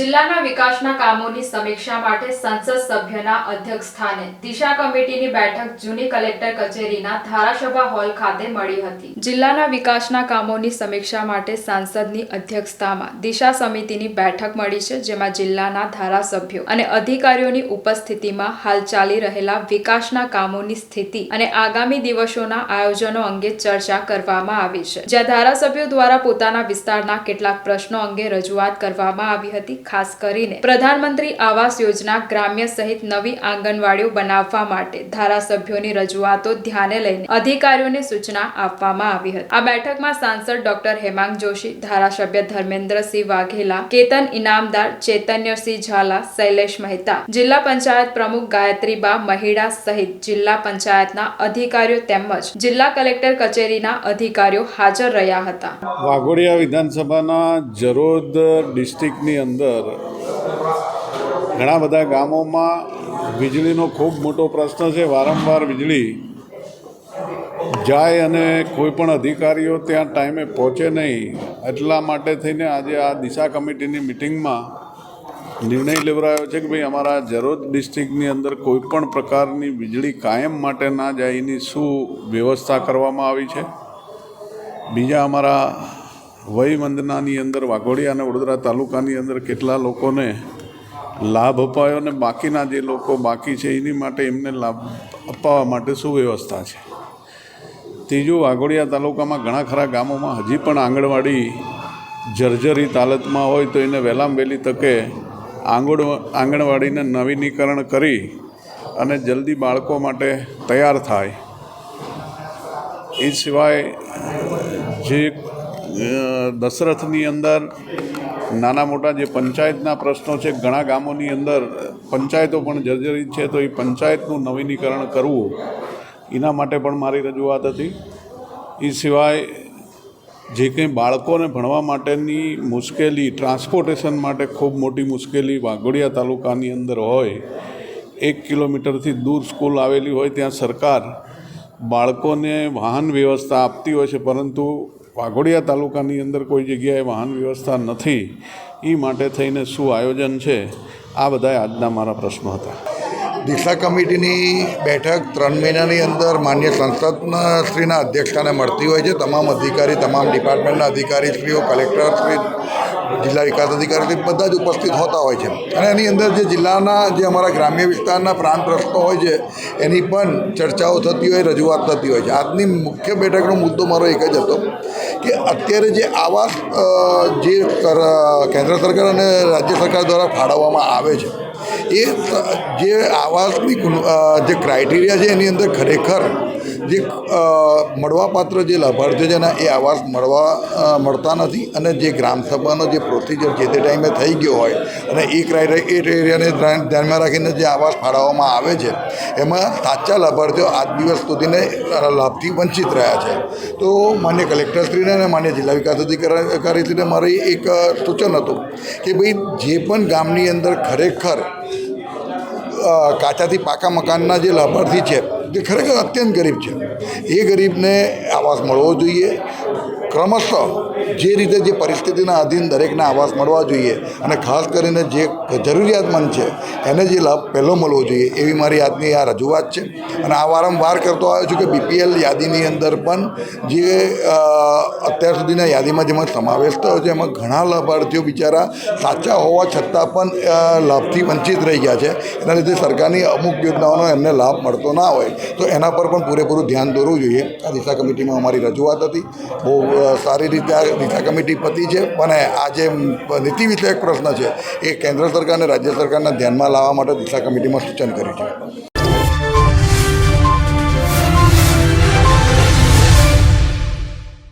જિલ્લાના વિકાસના કામોની સમીક્ષા માટે સંસદ સભ્યના અધ્યક્ષ સ્થાને દિશા કમિટીની બેઠક જૂની કલેક્ટર કચેરીના ધારાસભા હોલ ખાતે મળી હતી. જિલ્લાના વિકાસના કામોની સમીક્ષા માટે સાંસદની અધ્યક્ષતામાં દિશા સમિતિની બેઠક મળી છે, જેમાં જિલ્લાના ધારાસભ્યો અને અધિકારીઓની ઉપસ્થિતિમાં હાલ ચાલી રહેલા વિકાસના કામોની સ્થિતિ અને આગામી દિવસોના આયોજનો અંગે ચર્ચા કરવામાં આવી છે. જ્યાં ધારાસભ્યો દ્વારા પોતાના વિસ્તારના કેટલાક પ્રશ્નો અંગે રજૂઆત કરવામાં આવી હતી ખાસ કરીને પ્રધાનમંત્રી આવાસ યોજના ગ્રામ્ય સહિત નવી આંગણવાડીઓ બનાવવા માટે ધારાસભ્યોની રજૂઆતો ધ્યાને લઈને અધિકારીઓને સૂચના આપવામાં આવી હતી. આ બેઠકમાં સાંસદ ડોક્ટર હેમાંગ જોશી, ધારાસભ્ય ધર્મેન્દ્રસિંહ વાઘેલા, કેતન ઇનામદાર, ચૈતન્યસિંહ ઝાલા, શૈલેષ મહેતા, જિલ્લા પંચાયત પ્રમુખ ગાયત્રીબા મહિડા સહિત જિલ્લા પંચાયતના અધિકારીઓ તેમજ જિલ્લા કલેક્ટર કચેરીના અધિકારીઓ હાજર રહ્યા હતા. વાઘોડિયા વિધાનસભાના જરોદ ડિસ્ટ્રિક્ટની અંદર ઘણા બધા ગામોમાં વીજળીનો ખૂબ મોટો પ્રશ્ન છે. વારંવાર વીજળી જાય અને કોઈ પણ અધિકારીઓ ત્યાં ટાઈમે પહોંચે નહીં. એટલા માટે થઈને આજે આ દિશા કમિટીની મિટિંગમાં નિર્ણય લેવરાયો છે કે ભાઈ અમારા જરોદ ડિસ્ટ્રિક્ટની અંદર કોઈ પણ પ્રકારની વીજળી કાયમ માટે ના જાય એની શું વ્યવસ્થા કરવામાં આવી છે. બીજા અમારા વયવંદનાની અંદર વાઘોડિયા અને વડોદરા તાલુકાની અંદર કેટલા લોકોને લાભ અપાયો અને બાકીના જે લોકો બાકી છે, એની માટે એમને લાભ અપાવવા માટે શું વ્યવસ્થા છે? ત્રીજું, વાઘોડિયા તાલુકામાં ઘણા ખરા ગામોમાં હજી પણ આંગણવાડી જર્જરિત હાલતમાં હોય તો એને વહેલામ વહેલી તકે આંગણ આંગણવાડીને નવીનીકરણ કરી અને જલ્દી બાળકો માટે તૈયાર થાય. એ સિવાય જે દશરથની અંદર નાના મોટા જે પંચાયતના પ્રશ્નો છે, ઘણા ગામોની અંદર પંચાયતો પણ જર્જરિત છે, તો એ પંચાયતનું નવીનીકરણ કરવું, એના માટે પણ મારી રજૂઆત હતી. એ સિવાય જે કંઈ બાળકોને ભણવા માટેની મુશ્કેલી, ટ્રાન્સપોર્ટેશન માટે ખૂબ મોટી મુશ્કેલી વાઘોડિયા તાલુકાની અંદર હોય, એક કિલોમીટરથી દૂર સ્કૂલ આવેલી હોય, ત્યાં સરકાર બાળકોને વાહન વ્યવસ્થા આપતી હોય છે, પરંતુ વાઘોડિયા તાલુકાની અંદર કોઈ જગ્યાએ વાહન વ્યવસ્થા નથી. એ માટે થઈને શું આયોજન છે? આ બધા આજના મારા પ્રશ્નો હતા. દિશા કમિટીની બેઠક ત્રણ મહિનાની અંદર માન્ય સંસદના શ્રીના અધ્યક્ષતાને મળતી હોય છે. તમામ અધિકારી, તમામ ડિપાર્ટમેન્ટના અધિકારીશ્રીઓ, કલેક્ટરશ્રી, જિલ્લા વિકાસ અધિકારી બધા જ ઉપસ્થિત હોતા હોય છે. અને એની અંદર જે જિલ્લાના, જે અમારા ગ્રામ્ય વિસ્તારના પ્રાંત પ્રશ્નો હોય છે, એની પણ ચર્ચાઓ થતી હોય, રજૂઆત થતી હોય છે. આજની મુખ્ય બેઠકનો મુદ્દો મારો એક જ હતો કે અત્યારે જે આવાસ જે કેન્દ્ર સરકાર અને રાજ્ય સરકાર દ્વારા ફાળવવામાં આવે છે એ જે આવાસની જે ક્રાઇટેરિયા છે એની અંદર ખરેખર જે મળવાપાત્ર જે લાભાર્થીઓ છે ને એ આવાસ મળવા મળતા નથી અને જે ગ્રામસભાનો જે પ્રોસિજર જે તે ટાઈમે થઈ ગયો હોય અને એ ક્રાઇટેરિયાને ધ્યાન- ધ્યાનમાં રાખીને જે આવાસ ફાળવવામાં આવે છે, એમાં સાચા લાભાર્થીઓ આજ દિવસ સુધીને લાભથી વંચિત રહ્યા છે. તો માન્ય કલેક્ટરશ્રીને અને માન્ય જિલ્લા વિકાસ અધિકારીશ્રીને મારી એક સૂચન હતું કે ભાઈ, જે પણ ગામની અંદર ખરેખર કાચાથી પાકા મકાનના જે લાભાર્થી છે, જે ખરેખર અત્યંત ગરીબ છે. એ ગરીબને આવાસ મળવો જોઈએ. ક્રમશઃ જે રીતે જે પરિસ્થિતિના આધીન દરેકને આવાસ મળવા જોઈએ અને ખાસ કરીને જે જરૂરિયાતમંદ છે, એને જે લાભ પહેલો મળવો જોઈએ એવી મારી આજની આ રજૂઆત છે. અને આ વારંવાર કરતો આવ્યો છું કે બીપીએલ યાદીની અંદર પણ જે અત્યાર સુધીના યાદીમાં જેમાં સમાવેશ થયો છે, એમાં ઘણા લાભાર્થીઓ બિચારા સાચા હોવા છતાં પણ લાભથી વંચિત રહી ગયા છે. એના લીધે સરકારની અમુક યોજનાઓનો એમને લાભ મળતો ના હોય તો એના પર પણ પૂરેપૂરું ધ્યાન દોરવું જોઈએ. આ દિશા કમિટીમાં અમારી રજૂઆત હતી. બહુ સારી રીતે આ દિશા કમિટી પતી છે અને આ જે નીતિ વિષયક પ્રશ્ન છે એ કેન્દ્ર સરકાર અને રાજ્ય સરકારના ધ્યાનમાં લાવવા માટે દિશા કમિટીમાં સૂચન કર્યું છે.